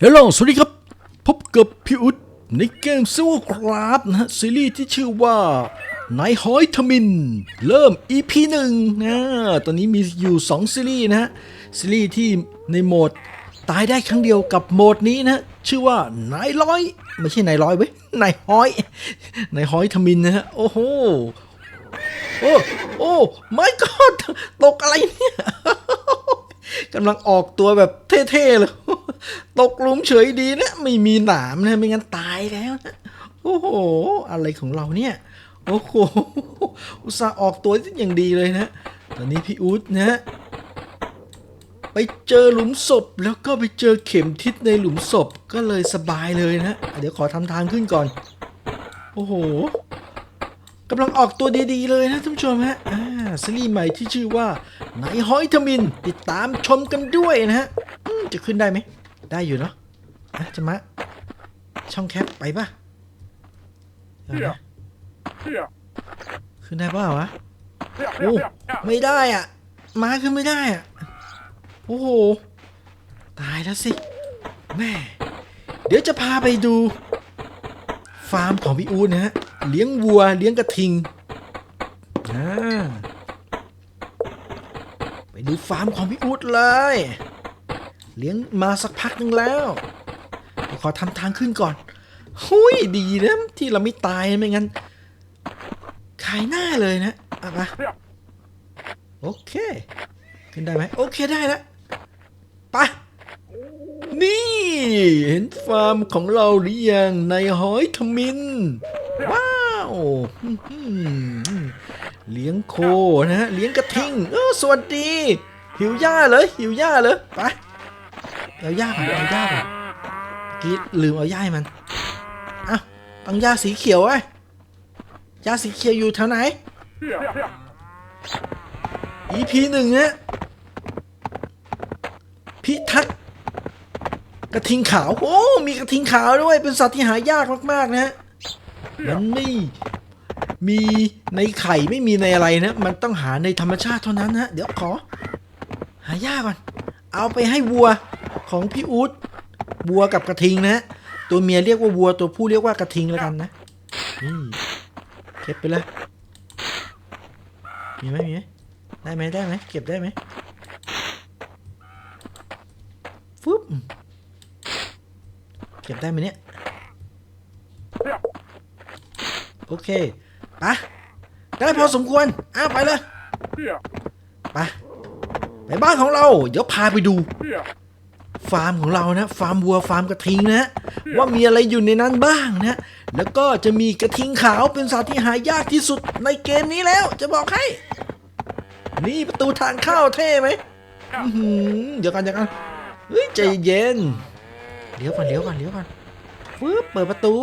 เฮลโลสวัสดีครับ พบกับพี่อุ๊ดในเกมซิวคราฟนะฮะ ซีรีส์ที่ชื่อว่านายฮอยทมิน เริ่ม EP หนึ่งนะตอนนี้มีอยู่ 2 ซีรีส์นะฮะ ซีรีส์ที่ในโหมด ตายได้ครั้งเดียวกับโหมดนี้นะ ชื่อว่านายร้อย ไม่ใช่นายร้อยเว้ยนายฮอยนายฮอยทมินนะฮะ โอ้โห โอ้ โอ้ไม่ก็ตกอะไรเนี่ย กำลังออกตัวแบบเท่ๆเลย ตกหลุมเฉยดีนะ ไม่มีหนามนะ ไม่งั้นตายแล้วนะ โอ้โห อะไรของเราเนี่ย โอ้โห อุตส่าห์ออกตัวอย่างดีเลยนะ ตอนนี้พี่อู๊ดนะ ไปเจอหลุมศพแล้วก็ไปเจอเข็มทิศในหลุมศพก็เลยสบายเลยนะ เดี๋ยวขอทำทางขึ้นก่อน โอ้โห กำลังออกตัวดีๆเลยนะท่านผู้ชมฮะอ่าซีรีส์ใหม่ที่ชื่อว่าไนฮอยทมิน ติดตามชมกันด้วยนะฮะอืมจะขึ้นได้ไหม ได้อยู่เนาะอะจะมา ช่องแคปไปป่ะเอานะ Here, ขึ้นได้ป่าวะ here, โอ้ here, here. ไม่ได้อะมาขึ้นไม่ได้อะ โอ้โห ตายแล้วสิ แม่ เดี๋ยวจะพาไปดู ฟาร์มของพี่อูนะฮะเลี้ยงวัวเลี้ยงกระทิงอ่าไปดูฟาร์มของพี่อูดเลย เลี้ยงมาสักพักหนึ่งแล้วขอทำทางขึ้นก่อนหุยดีนะที่เราไม่ตายไม่งั้นขายหน้าเลยนะอะมาโอเค ขึ้นได้ไหมโอเคได้แล้ว นี่ เห็นฟาร์มของเราหรือยังในหอยทมิน ว้าวเลี้ยงโคนะฮะเลี้ยงกระทิงเออสวัสดี หิวหญ้าเลยหิวหญ้าเลยไปเอาหญ้าก่อนเอาหญ้าก่อนเมื่อกี้ลืมเอาหญ้าให้มันอะต้องหญ้าสีเขียวไว้หญ้าสีเขียวอยู่แถวไหน EP หนึ่งเนะพิทักษ์ กระทิงขาว โอ้ มีกระทิงขาวด้วย เป็นสัตว์ที่หายากมากๆนะฮะมันไม่มีในไข่ไม่มีในอะไรนะ มันต้องหาในธรรมชาติเท่านั้นนะเดี๋ยวขอ หายากก่อน เอาไปให้วัวของพี่อู๊ดวัวกับกระทิงนะตัวเมียเรียกว่าวัวตัวผู้เรียกว่ากระทิงแล้วกันนะนี่เก็บไปเลยมีไหมมีไหมได้ไหมได้ไหมเก็บได้ไหมฟึบ เก็บได้ไหมเนี่ย โอเคไปะได้พอสมควร อ้าไปเลย here, ไปไปบ้านของเรา เดี๋ยวพาไปดู ฟาร์มของเรานะ ฟาร์มวัว ฟาร์มกระทิงนะ ว่ามีอะไรอยู่ในนั้นบ้างนะ แล้วก็จะมีกระทิงขาวเป็นสัตว์ที่หายากที่สุดในเกมนี้แล้ว จะบอกให้ นี่ประตูทางเข้าเท่ไหม เดี๋ยวกันเดี๋ยวกันเฮ้ยใจเย็น เลี้ยวก่อนเลี้ยวก่อนเลี้ยวก่อนฟึบเปิดประตู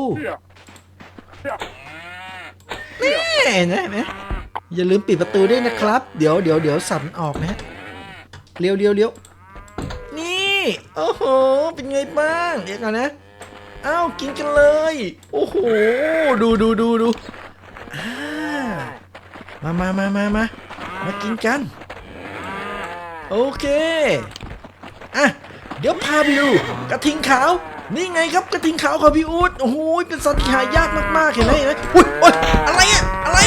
เอ๊ะเห็นไหมเห็นไหมอย่าลืมปิดประตูด้วยนะครับ เดี๋ยวเดี๋ยวเดี๋ยวสั่นออกนะเลี้ยวเลี้ยวเลี้ยวนี่โอ้โหเป็นไงบ้างเดี๋ยวก่อนนะอ้าวกินกันเลย โอ้โหดูดูดูดูมามามามามามากินกัน โอเคอะ ดี๋ยวพาไปดูกระทิงขาว นี่ไงครับกระทิงขาวของพี่อู๊ดโอ้โหเป็นสัตว์ที่หายากมากๆเห็นไหมเห็นไหมอุ้ยโอ้ยอะไรอะอะไร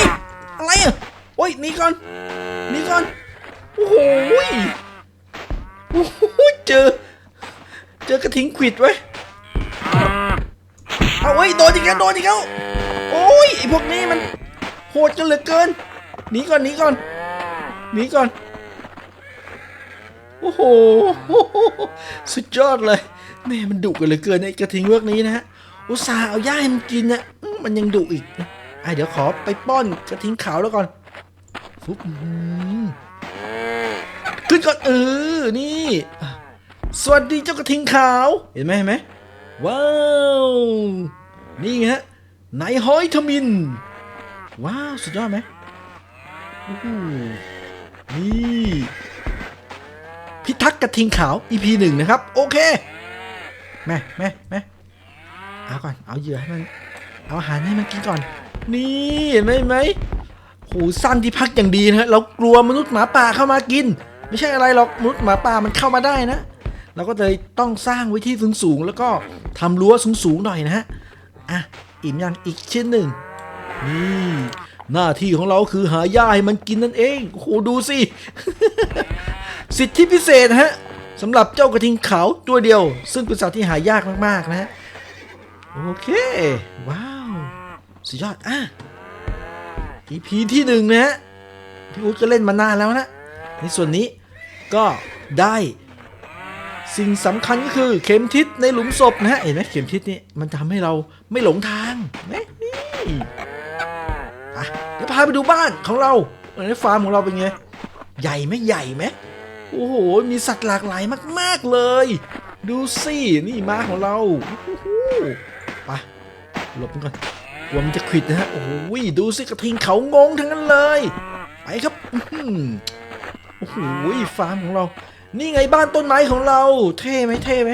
อะไรอะโอ้ยหนีก่อนหนีก่อนโอ้โหโอ้โหเจอ เจอกระทิงขวิดไว้เอาเว้ยโดนอีกแล้วโดนอีกแล้วโอ้ยไอพวกนี้มันโหดจนเหลือเกินหนีก่อนหนีก่อนหนีก่อน โอ้โห สุดยอดเลยแม่มันดุกันเหลือเกินไอ้กระทิงพวกนี้นะฮะ อุตส่าห์เอาหญ้าให้มันกินนะมันยังดุอีกนะอะเดี๋ยวขอไปป้อนกระทิงขาวแล้วก่อนฟุ๊บขึ้นก่อนเออ นี่ สวัสดีเจ้ากระทิงขาว เห็นไหมเห็นไหมว้าว นี่ฮะนายห้อยทมิน ว้าว สุดยอดไหมโอ้โหนี่ พิทักษ์กระทิงขาว EP หนึ่งนะครับ โอเคแม่แม่แม่เอาก่อน เอาเหยื่อให้มัน เอาอาหารให้มันกินก่อน นี่เห็นไหมไหมโหสั้นที่พักอย่างดีนะฮะเรากลัวมนุษย์หมาป่าเข้ามากิน ไม่ใช่อะไรหรอกมนุษย์หมาป่ามันเข้ามาได้นะเราก็เลยต้องสร้างไว้ที่สูงๆแล้วก็ทำรั้วสูงๆหน่อยนะฮะอะอิ่มยังอีกชิ้นหนึ่งนี่หน้าที่ของเราคือหาหญ้าให้มันกินนั่นเองโอ้โหดูสิ สิทธิพิเศษนะฮะสำหรับเจ้ากระทิงขาวตัวเดียว ซึ่งเป็นสัตว์ที่หายากมากๆนะฮะโอเค ว้าว สุดยอดอะ EP ที่หนึ่งนะฮะพี่อุ๊ดก็เล่นมานานแล้วนะ ในส่วนนี้ก็ได้สิ่งสำคัญก็คือเข็มทิศในหลุมศพนะฮะเห็นไหมเข็มทิศนี่มันทำให้เราไม่หลงทางเห็นนี่อะเดี๋ยวพาไปดูบ้านของเราในฟาร์มของเราเป็นไง ใหญ่ไหมใหญ่ไหม โอ้โห มีสัตว์หลากหลายมาก ๆ เลย ดูสิ นี่ม้าของเราโอ้โหไปหลบมันก่อนกลัวมันจะขิดนะฮะ โอ้โหดูสิกระทิงเขางงทั้งนั้นเลย ไปครับโอ้โหฟาร์มของเรา นี่ไงบ้านต้นไม้ของเรา เท่ไหมเท่ไหม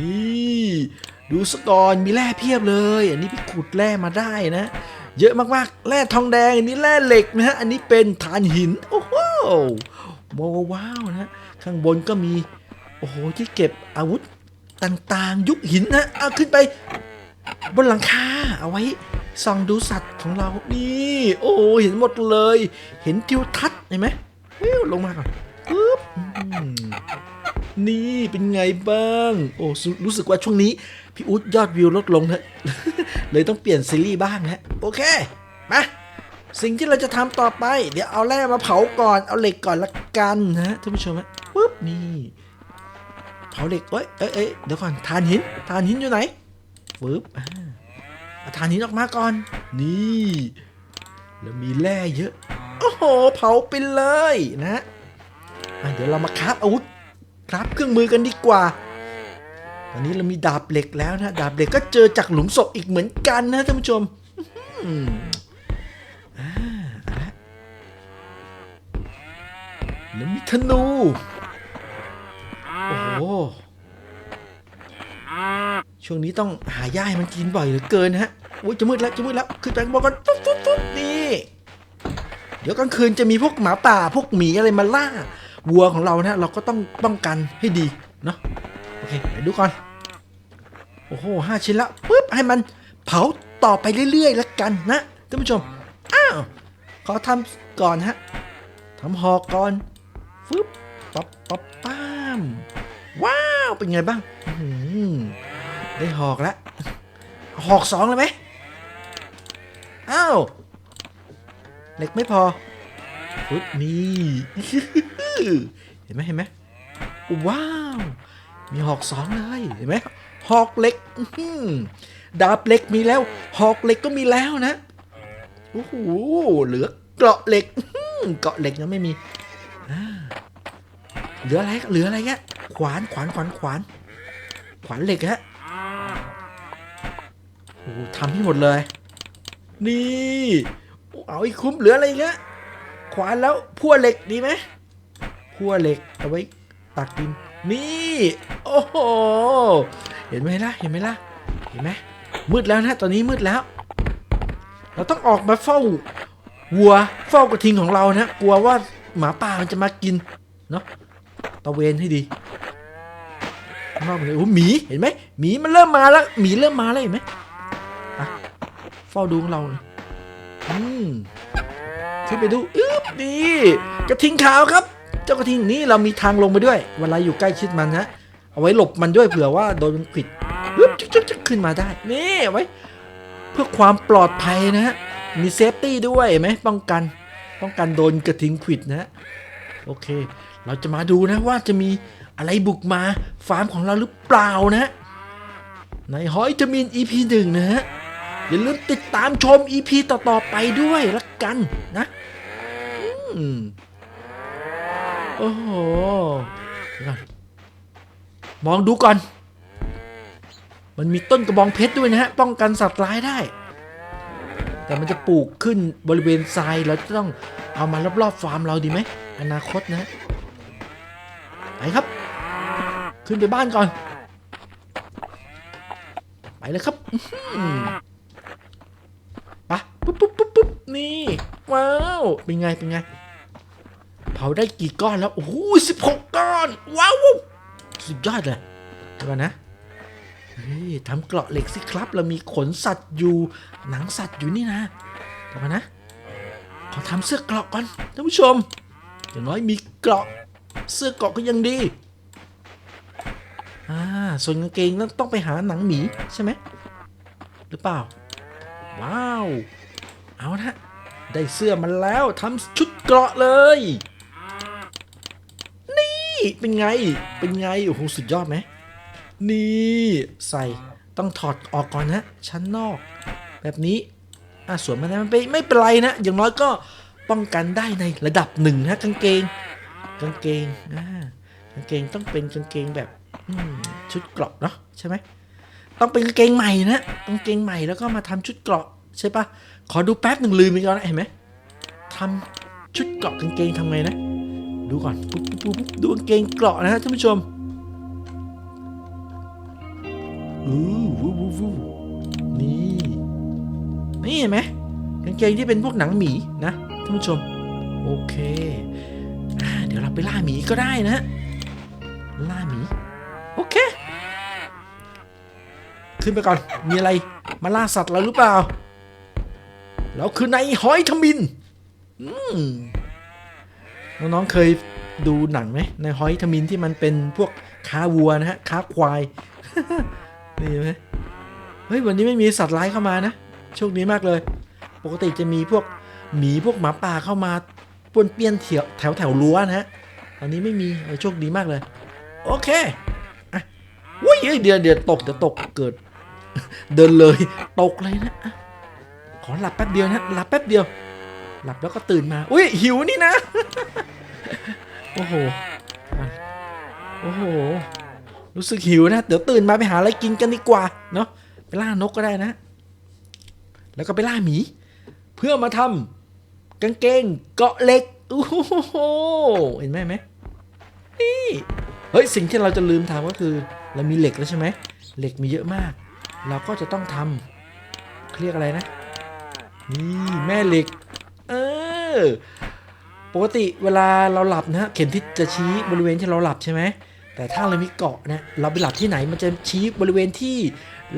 นี่ ดูสกอนมีแร่เพียบเลย อันนี้พี่ขุดแร่มาได้นะ เยอะมากๆ แร่ทองแดง อันนี้แร่เหล็กนะฮะ อันนี้เป็นฐานหิน โอ้โห ว้าวว้าวนะข้างบนก็มี โอ้โห ที่เก็บอาวุธต่างๆ ยุคหินนะเอาขึ้นไป บนหลังคาเอาไว้ส่องดูสัตว์ของเรา นี่ โอ้เห็นหมดเลย เห็นทิวทัศน์เห็นไหมวิวลงมาก่อนปึ๊บนี่เป็นไงบ้าง โอ้รู้สึกว่าช่วงนี้ พี่อุ๊ดยอดวิวลดลงนะเลยต้องเปลี่ยนซีรีส์บ้างนะโอเค มา สิ่งที่เราจะทำต่อไป เดี๋ยวเอาแร่มาเผาก่อนเอาเหล็กก่อนละกันนะท่านผู้ชมฮะปึ๊บนี่เผาเหล็กเอ้ยเอ้ยเอ้ยเดี๋ยวก่อนทานหินทานหินอยู่ไหนปึ๊บอ่าเอาทานหินออกมาก่อน นี่แล้วมีแร่เยอะโอ้โหเผาไปเลยนะะเดี๋ยวเรามาคราฟอาวุธคราฟเครื่องมือกันดีกว่าตอนนี้เรามีดาบเหล็กแล้วนะ ดาบเหล็กก็เจอจากหลุมศพอีกเหมือนกันนะท่านผู้ชมอืมอ่าเอาละ แล้วมีธนู โอ้โห ช่วงนี้ต้องหาหญ้าให้มันกินบ่อยเหลือเกินนะฮะอุ้ยจะมืดแล้วจะมืดแล้ว ขึ้นไปข้างบนกันฟุ๊บฟุ๊บฟุ๊บนี่ เดี๋ยวกลางคืนจะมีพวกหมาป่าพวกหมีอะไรมาล่า วัวของเรานะเราก็ต้องป้องกันให้ดีเนาะ โอเคไปดูก่อน โอ้โหห้าชิ้นละปุ๊บให้มันเผาต่อไปเรื่อยๆแล้วกันนะท่านผู้ชม อ้าว ขอทำก่อนฮะทำหอกก่อน ฟึบปั๊บปั๊บป้ามว้าว เป็นไงบ้างได้หอกแล้วหอกสองเลยไหมอ้าวเหล็กไม่พอฟึบนี่เห็นไหมเห็นไหมว้าว มีหอกสองเลยเห็นไหมหอกเหล็กดาบเหล็กมีแล้ว หอกเหล็กก็มีแล้วนะโอ้โหเหลือเกราะเหล็กเกราะเหล็กยังไม่มี เหลืออะไรเหลืออะไรเงี้ยขวานขวานขวานขวาน ขวานเหล็กฮะโอ้ทำให้หมดเลย นี่เอาอีกคุ้มเหลืออะไรเงี้ยขวานแล้วพั่วเหล็กดีไหมพั่วเหล็กเอาไว้ตักดินนี่โอ้โหเห็นไหมล่ะเห็นไหมล่ะเห็นไหมมืดแล้วนะตอนนี้มืดแล้ว เราต้องออกมาเฝ้าวัวเฝ้ากระทิงของเรานะกลัวว่า หมาป่ามันจะมากินเนาะตะเวนให้ดีข้างนอกเลยโอ้หมีเห็นไหมหมีมันเริ่มมาแล้วหมีเริ่มมาแล้วเห็นไหมอะเฝ้าดูของเราอืมขึ้นไปดูอึ๊บนี่กระทิงขาวครับ เจ้ากระทิงนี้เรามีทางลงไปด้วยเวลาอยู่ใกล้ชิดมันนะเอาไว้หลบมันด้วยเผื่อว่าโดนมันขิดปึ๊บจุ๊กจุ๊กขึ้นมาได้นี่ไว้ เพื่อความปลอดภัยนะฮะมีเซฟตี้ด้วยเห็นไหมป้องกัน ป้องกันโดนกระทิงขิดนะโอเค เราจะมาดูนะว่าจะมีอะไรบุกมาฟาร์มของเราหรือเปล่านะ ในหอยจะมีน EP หนึ่งนะฮะอย่าลืมติดตามชม EP ต่อๆไปด้วยละกันนะอืมโอ้โหมองดูก่อน มันมีต้นกระบองเพชรด้วยนะฮะ ป้องกันสัตว์ร้ายได้ แต่มันจะปลูกขึ้นบริเวณทรายเราจะต้องเอามารอบๆฟาร์มเราดีไหมอนาคตนะไปครับ ขึ้นไปบ้านก่อน ไปเลยครับอื้อหือไปปุ๊บปุ๊บปุ๊บปุ๊บนี่ ว้าว เป็นไง เป็นไง เผาได้กี่ก้อนแล้ว โอ้โหสิบหกก้อน ว้าว สุดยอดเลยเดี๋ยวก่อนนะ เฮ้ยทำเกราะเหล็กสิครับ เรามีขนสัตว์อยู่ หนังสัตว์อยู่นี่นะเดี๋ยวก่อนนะขอทำเสื้อเกราะก่อนท่านผู้ชม อย่างน้อยมีเกราะเสื้อเกราะก็ยังดีอ่าส่วนกางเกงนั้นต้องไปหาหนังหมีใช่ไหมหรือเปล่า ว้าว เอาละได้เสื้อมาแล้วทำชุดเกราะเลย นี่เป็นไงเป็นไงโอ้โหสุดยอดไหม นี่ใส่ต้องถอดออกก่อนนะชั้นนอก แบบนี้อะสวมมาแล้วมันไปไม่เป็นไรนะอย่างน้อยก็ป้องกันได้ในระดับหนึ่งนะกางเกง กางเกงอ่ากางเกงต้องเป็นกางเกงแบบอืมชุดเกราะเนาะใช่ไหมต้องเป็นกางเกงใหม่นะกางเกงใหม่แล้วก็มาทำชุดเกราะใช่ปะขอดูแป๊บหนึ่งลืมไปก่อนนะเห็นไหมทำชุดเกราะกางเกงทำไงนะ ดูก่อนปุ๊บปุ๊บปุ๊บปุ๊บดูกางเกงเกราะนะฮะท่านผู้ชม อู้วูวูวูนี่นี่เห็นไหมกางเกงที่เป็นพวกหนังหมีนะท่านผู้ชม โอเคอ่าเดี๋ยวเราไปล่าหมีก็ได้นะล่าหมี โอเค ขึ้นไปก่อน มีอะไรมาล่าสัตว์เราหรือเปล่าเราคือในหอยทมินมน้องๆเคยดูหนังไหมในหอยทมินที่มันเป็นพวกค้าวัวนะฮะค้าควาย นี่ไหมเฮ้ยวันนี้ไม่มีสัตว์ร้ายเข้ามานะโชคดีมากเลย ปกติจะมีพวกหมีพวกหมาป่าเข้ามาปวนเปี้ยนเถียวแถวแถวรั้วนะฮะตอนนี้ไม่มีโชคดีมากเลย โอเคอะวุ้ยเอ้ยเดี๋ยวเดี๋ยวตกเดี๋ยวตกเกิด เดินเลยตกเลยนะขอหลับแป๊บเดียวนะหลับแป๊บเดียว หลับแล้วก็ตื่นมาอุ้ยหิวนี่นะ โอ้โหโอ้โห รู้สึกหิวนะ เดี๋ยวตื่นมาไปหาอะไรกินกันดีกว่า เนาะไปล่านกก็ได้นะ แล้วก็ไปล่าหมี เพื่อมาทำกางเกงเกาะเหล็กโอ้โหเห็นไหมไหมนี่เฮ้ยสิ่งที่เราจะลืมทำก็คือ เรามีเหล็กแล้วใช่ไหมเหล็กมีเยอะมาก เราก็จะต้องทำเขาเรียกอะไรนะ นี่แม่เหล็ก เออปกติเวลาเราหลับนะเข็มทิศจะชี้บริเวณที่เราหลับใช่ไหม แต่ถ้าเรามีเกาะนะเราไปหลับที่ไหนมันจะชี้บริเวณที่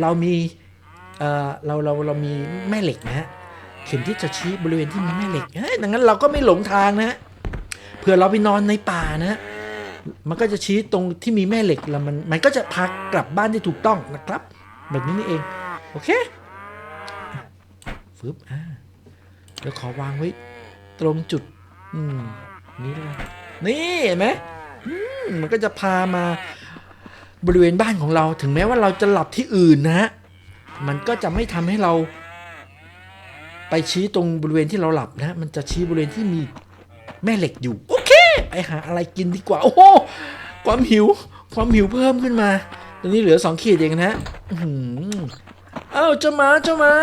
เรามีเอ่อเราเราเรามีแม่เหล็กนะฮะเข็มทิศจะชี้บริเวณที่มีแม่เหล็กเฮ้ยดังนั้นเราก็ไม่หลงทางนะฮะเผื่อเราไปนอนในป่านะฮะมันก็จะชี้ตรงที่มีแม่เหล็กแล้วมันมันก็จะพากลับบ้านที่ถูกต้องนะครับ แบบนี้นี่เอง โอเคฟึบอ่าเดี๋ยวขอวางไว้ ตรงจุด อืม นี่เลยนี่เห็นไหม มันก็จะพามาบริเวณบ้านของเราถึงแม้ว่าเราจะหลับที่อื่นนะฮะมันก็จะไม่ทำให้เรา ไปชี้ตรงบริเวณที่เราหลับนะมันจะชี้บริเวณที่มีแม่เหล็กอยู่ โอเค ไปหาอะไรกินดีกว่า โอ้โหความหิว ความหิวเพิ่มขึ้นมา ตอนนี้เหลือสองขีดเองนะฮะอื้อหือเอ้าเจ้าหมาเจ้าหมา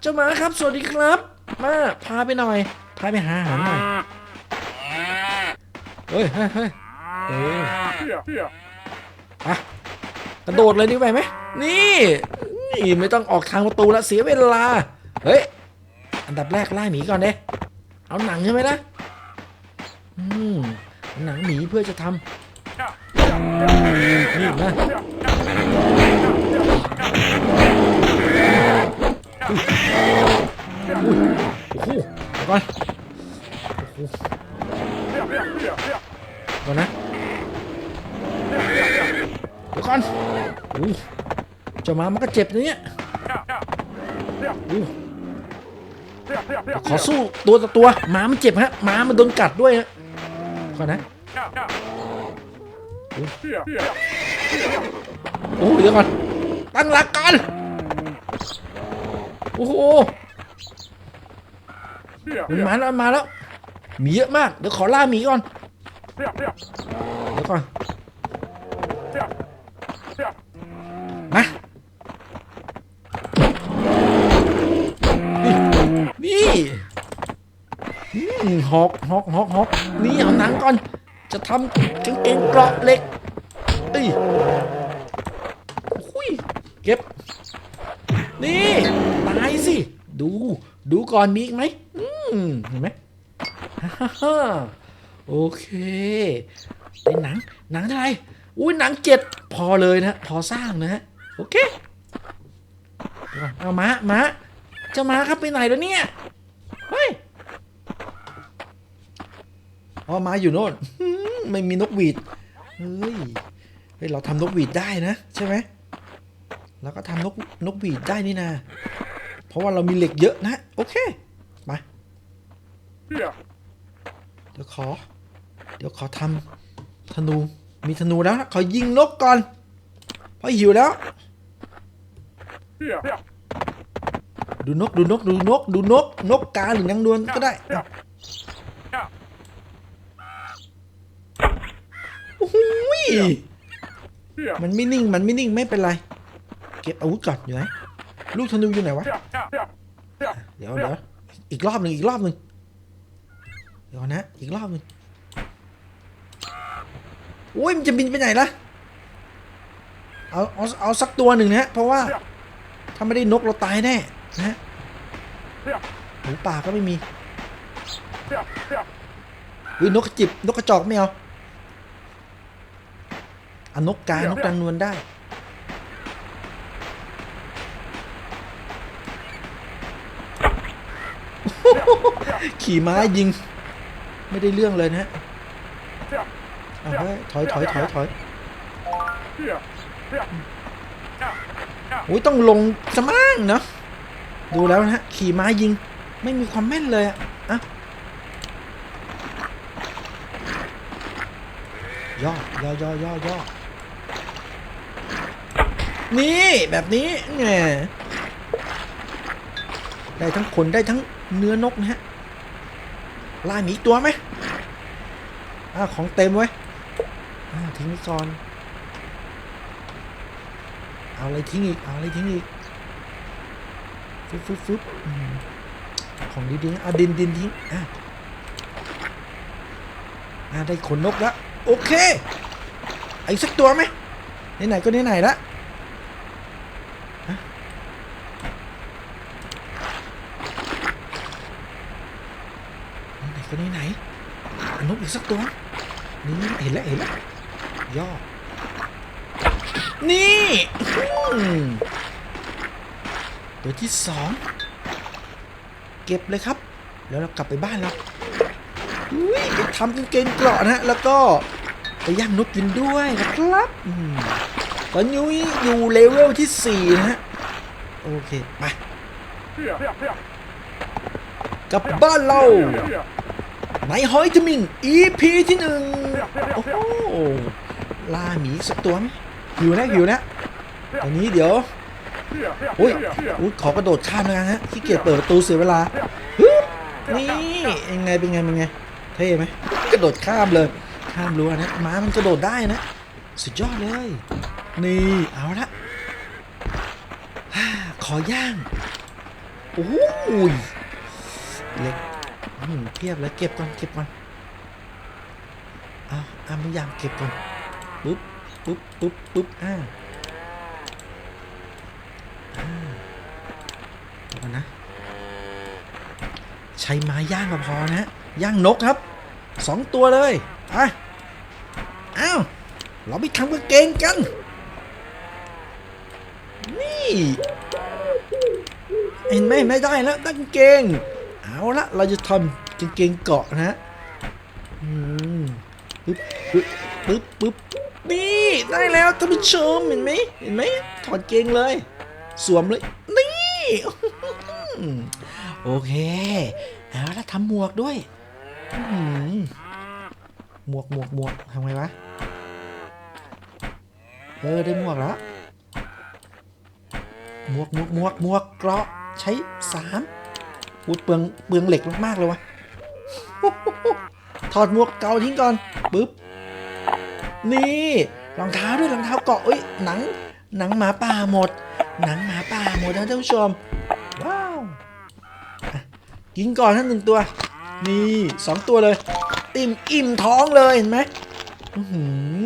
เจ้าหมาครับ สวัสดีครับ มาพาไปหน่อย พาไปหาอาหารหน่อยเฮ้ยเฮ้ย เออไปกระโดดเลยดีไปไหมนี่นี่ไม่ต้องออกทางประตูล้วเสียเวลา เฮ้ย อันดับแรกไล่หมีก่อนเด้เอาหนังใช่ไหมล่ะอืมหนังหมีเพื่อจะทำนี่นะอุ้ยโอ้โหเดี๋ยวก่อนก่อนนะ ดี๋ยวก่อนอู้เจ้าหมามันก็เจ็บนะเนี่ยอู้ขอสู้ตัวต่อตัวหมามันเจ็บฮะหมามันโดนกัดด้วยฮะก่อนนะ Here, here. Here, here. โอ้โหเดี๋ยวก่อนตั้งหลักก่อนโอ้โหมันมาแล้วมาแล้วหมีเยอะมากเดี๋ยวขอล่าหมีก่อนเดี๋ยวก่อน Here. Here. มานี่นี่อืม หอกหอกหอกหอกนี่เอาหนังก่อน จะทำกางเกงเกราะเหล็กเอ้ยหุยเก็บ นี่ ตายสิ ดู ดูก่อนมีอีกไหมอืมเห็นไหมฮ่าฮโอเคเป็นหนัง หนังเท่าไหรอุ้ยหนังเจ็ดพอเลยนะ พอสร้างนะฮะ โอเค เอนเอามามาเจ้ามาครับไปไหนแล้วเนี่ย เฮ้ยอ๋อมาอยู่โน่นไม่มีนกหวีดเฮ้ยเฮ้ยเราทำนกหวีดได้นะใช่ไหมเราก็ทำนกนกหวีดได้นี่นาเพราะว่าเรามีเหล็กเยอะนะ โอเค มา Hier. เดี๋ยวขอ เดี๋ยวขอทำธนู มีธนูแล้วนะขอยิงนกก่อน เพราะหิวแล้ว Hier. Hier. ดูนกดูนกดูนกดูนกนกกาหรือนางนวลก็ได้ Ja. Ja. โอ้โหย Hier. มันไม่นิ่งมันไม่นิ่งไม่เป็นไร เก็บอาวุธก่อนอยู่ไหนลูกธนูอยู่ไหนวะ Ja. Ja. Ja. Ja. เดี๋ยวเดี๋ยวอีกรอบหนึ่งอีกรอบหนึ่งเดี๋ยวนะอีกรอบหนึ่งโอ้ยมันจะบินไปไหนล่ะเอาเอาเอาสักตัวหนึ่งนะฮะเพราะว่าถ้าไม่ได้นกเราตายแน่ นะฮะหมูป่าก็ไม่มีวินกกระจิบนกกระจอกไม่เอาอานกกานกกลางนวลได้ ขี่ม้ายิง ไม่ได้เรื่องเลยนะฮะเอาเฮ้ยถอยถอยถอยถอยโอ้ยต้องลงสมั่งเนาะ ดูแล้วนะฮะขี่ม้ายิง ไม่มีความแม่นเลยอะอะย่อย่อย่อย่อย่อนี่แบบนี้แหมได้ทั้งคนได้ทั้งเนื้อนกนะฮะล่าหมีตัวไหมอ่าของเต็มไว้อ่าทิ้งไว้ก่อน เอาอะไรทิ้งอีก เอาอะไรทิ้งอีก บฟึบฟึบของดีๆเอาดินดินทิ้งอะอะได้ขนนกแล้วโอเคไอ้สักตัวไหมไหนๆก็ไหนๆละฮะไหนก็ไหนๆเอานกอีกสักตัวนี่เห็นแล้วเห็นแล้วย่อนี่ ตัวที่สองเก็บเลยครับ แล้วเรากลับไปบ้านเราอุ้ยไปทำกางเกงเกราะนะฮะแล้วก็ไปย่างนกกินด้วยนะครับตอนนี้อยู่เลเวลที่สี่นะฮะโอเคไปกลับบ้านเราในหอยทมิน EP ที่หนึ่งโอ้โหล่าหมีสักตัวไหมหิวนะหิวนะตอนนี้เดี๋ยว อุ้ยอุ้ยขอกระโดดข้ามแล้วกันฮะขี้เกียจเปิดประตูเสียเวลาฮึนี่ยังไงเป็นไงเป็นไงเท่ไหมกระโดดข้ามเลยข้ามรั้วนะม้ามันกระโดดได้นะ สุดยอดเลย นี่เอาละขอย่างโอ้ยเล็กอืมเพียบเลยเก็บก่อนเก็บก่อนเอาเอาไม่ยางเก็บก่อนปุ๊บปุ๊บปุ๊บปุ๊บอ่า เดี๋ยวก่อนนะ ใช้ไม้ย่างก็พอนะ ย่างนกครับสองตัวเลยไปอ้าวเราไปทำกางเกงกัน นี่เห็นไหมไม่ได้แล้วได้กางเกง เอาละเราจะทำกางเกงเกาะนะฮะปึ๊บปึ๊บปึ๊บปึ๊บนี่ ได้แล้วท่านผู้ชมเห็นไหมเห็นไหมถอดเกงเลย สวมเลย นี่โอเคเอาละทำหมวกด้วยหมวกหมวกหมวกทำไงวะเออได้หมวกแล้วหมวกหมวกหมวกหมวกเกราะใช้สามอุดเปลืองเปลืองเหล็กมากๆเลยวะถอดหมวกเก่าทิ้งก่อนปึ๊บนี่รองเท้าด้วยรองเท้าเกาะเอ้ยหนังหนังหมาป่าหมด หนังหมาป่าหมดนะท่านผู้ชม ว้าวกินก่อนท่านหนึ่งตัว นี่สองตัวเลย ติ่มอิ่มท้องเลยเห็นไหมอื้อหื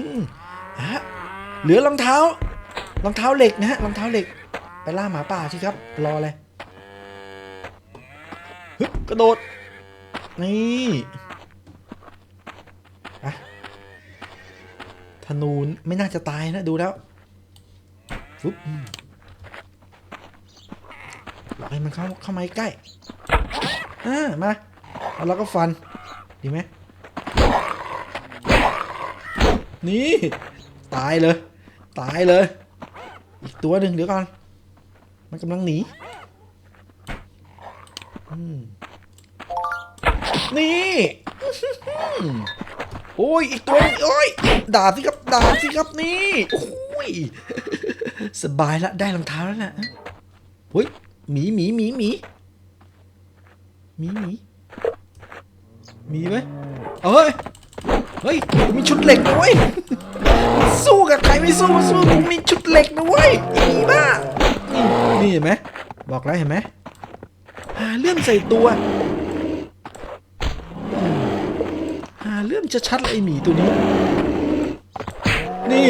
อะเหลือรองเท้ารองเท้าเหล็กนะฮะรองเท้าเหล็ก ไปล่าหมาป่าสิครับ รอเลยฮึบกระโดด นี่ไปทนูไม่น่าจะตายนะดูแล้วฟึบ อืมปล่อยมันเข้าเข้ามาใกล้อ่ามาแล้วเราก็ฟัน ดีไหมนี่ ตายเลย ตายเลย อีกตัวหนึ่งเดี๋ยวก่อน มันกำลังหนีนี่โอ้ยอีกตัวโอ้ยด่าสิครับด่าสิครับนี่โอ้ยสบายละได้รองเท้าแล้วนะเฮ้ย หมีหมีหมีหมีหมีหมีหมีไหมเอ้ย เฮ้ยกูมีชุดเหล็กนะเว้ยสู้กับใครไม่สู้มาสู้กูมีชุดเหล็กนะเว้ยอ้หมีบ้านี่นี่เห็นไหมบอกแล้วเห็นไหมหาเลื่อมใส่ตัว หาเลื่อมจะชัดเลยไอหมีตัวนี้ นี่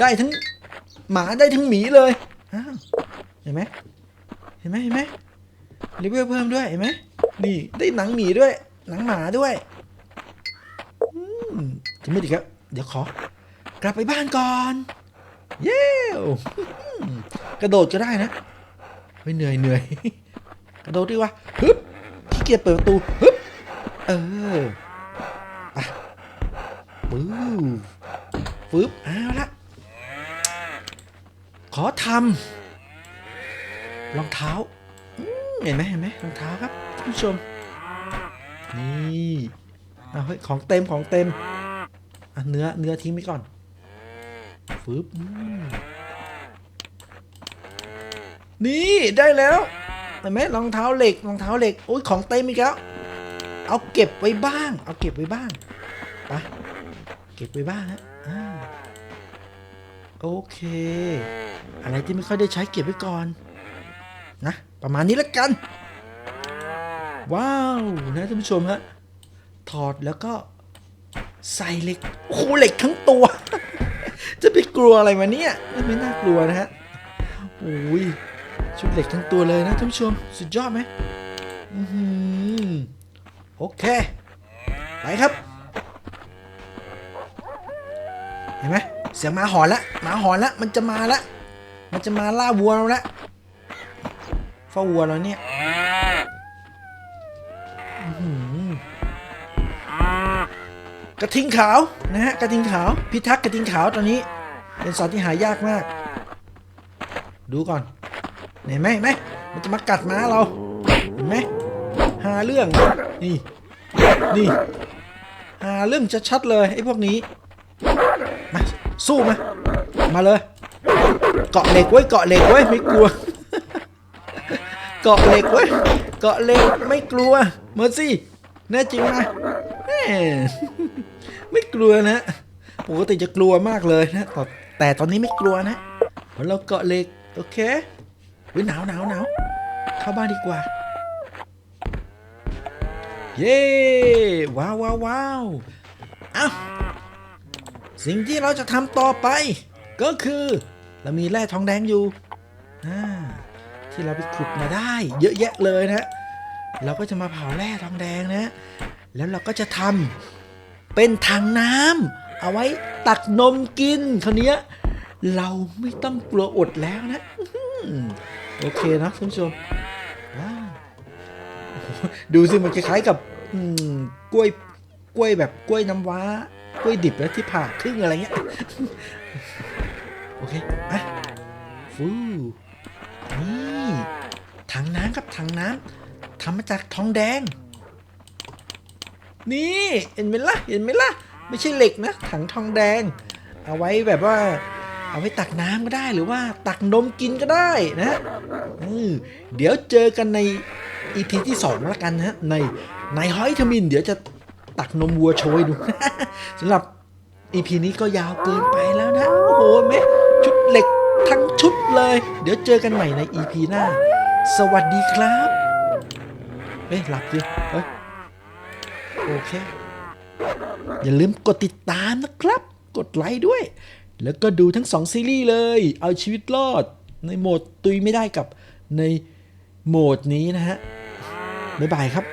ได้ทั้งหมาได้ทั้งหมีเลยเห็นไหม เห็นไหมเห็นไหมรีเวลเพิ่มด้วยเห็นไหมนี่ได้หนังหมีด้วย หนังหมาด้วยอืมจะไม่ดีครับ เดี๋ยวขอ กลับไปบ้านก่อน เย้กระโดดก็ได้นะเฮ้ยเหนื่อยเหนื่อยกระโดดดีวะฮึบขี้เกียจเปิดประตูฮึบเออไปปึ๊บปึ๊บเอาละขอทำ รองเท้าเห็นไหมเห็นไหมรองเท้าครับท่านผู้ชม นี่เอาเฮ้ยของเต็มของเต็มอะเนื้อเนื้อทิ้งไปก่อนฟึบนี่ได้แล้วเห็นไหมรองเท้าเหล็กรองเท้าเหล็กโอ้ยของเต็มอีกแล้วเอาเก็บไว้บ้าง เอาเก็บไว้บ้างไปเก็บไว้บ้างฮะโอเค อะไรที่ไม่ค่อยได้ใช้เก็บไว้ก่อน นะ ประมาณนี้แล้วกัน ว้าวนะท่านผู้ชมฮะถอดแล้วก็ใส่เหล็กโอ้เหล็กทั้งตัว จะไปกลัวอะไรมาเนี่ยไม่น่ากลัวนะฮะโอ้ยชุดเหล็กทั้งตัวเลยนะท่านผู้ชม สุดยอดไหมโอเค ไปครับ เห็นไหมเสียงหมาหอนละหมาหอนละมันจะมาละมันจะมาล่าวัวเราละ เฝ้าวัวเราเนี่ยอื้อหือกระทิงขาวนะฮะกระทิงขาวพิทักษ์กระทิงขาวตอนนี้ เป็นสัตว์ที่หายากมาก ดูก่อนเห็นไหมเห็นไหมมันจะมากัดม้าเราเห็นไหมหาเรื่องนี่นี่หาเรื่องจะชัดเลยไอ้พวกนี้มาสู้มามาเลย เกาะเหล็กไว้ยเกาะเหล็กไว้ยไม่กลัว เกาะเหล็กไว้ยเกาะเหล็กไม่กลัวเมอร์ซี่แน่จริงนะแม่ไม่กลัวนะปกติจะกลัวมากเลยนะแต่แต่ตอนนี้ไม่กลัวนะเพราะเราเกาะเหล็กโอเควิหนาวหนาวหนาวเข้าบ้านดีกว่า เย้ว้าวว้าวว้าวเอ้าสิ่งที่เราจะทำต่อไป ก็คือ เรามีแร่ทองแดงอยู่อ่า ที่เราไปขุดมาได้ เยอะแยะเลยนะเราก็จะมาเผาแร่ทองแดงนะ แล้วเราก็จะทำเป็นถังน้ำเอาไว้ตักนมกินคราวเนี้ยเราไม่ต้องกลัวอดแล้วนะโอเคนะท่านผู้ชมว้าวดูสิมันคล้ายๆกับกล้วยกล้วยแบบกล้วยน้ำว้ากล้วยดิบแล้วที่ผ่าครึ่งอะไรเงี้ย โอเคอะฟู ถังน้ำครับถังน้ำทำมาจากทองแดง นี่เห็นไหมล่ะเห็นไหมล่ะไม่ใช่เหล็กนะ ถังทองแดง เอาไว้แบบว่า เอาไว้ตักน้ำก็ได้หรือว่าตักนมกินก็ได้นะเดี๋ยวเจอกันใน EP ที่สองแล้วกันนะในในฮอยทมิน เดี๋ยวจะตักนมวัวโชยดูสำหรับ EP นี้ก็ยาวเกินไปแล้วนะ โอ้โหแม่ชุดเหล็กทั้งชุดเลย เดี๋ยวเจอกันใหม่ใน EP หน้า สวัสดีครับ เฮ้ยหลับดิเฮ้ยโอเค อย่าลืมกดติดตามนะครับ กดไลค์ด้วย แล้วก็ดูทั้งสองซีรีส์เลย เอาชีวิตรอด ในโหมดตุยไม่ได้กับในโหมดนี้นะฮะ บ๊ายบายครับ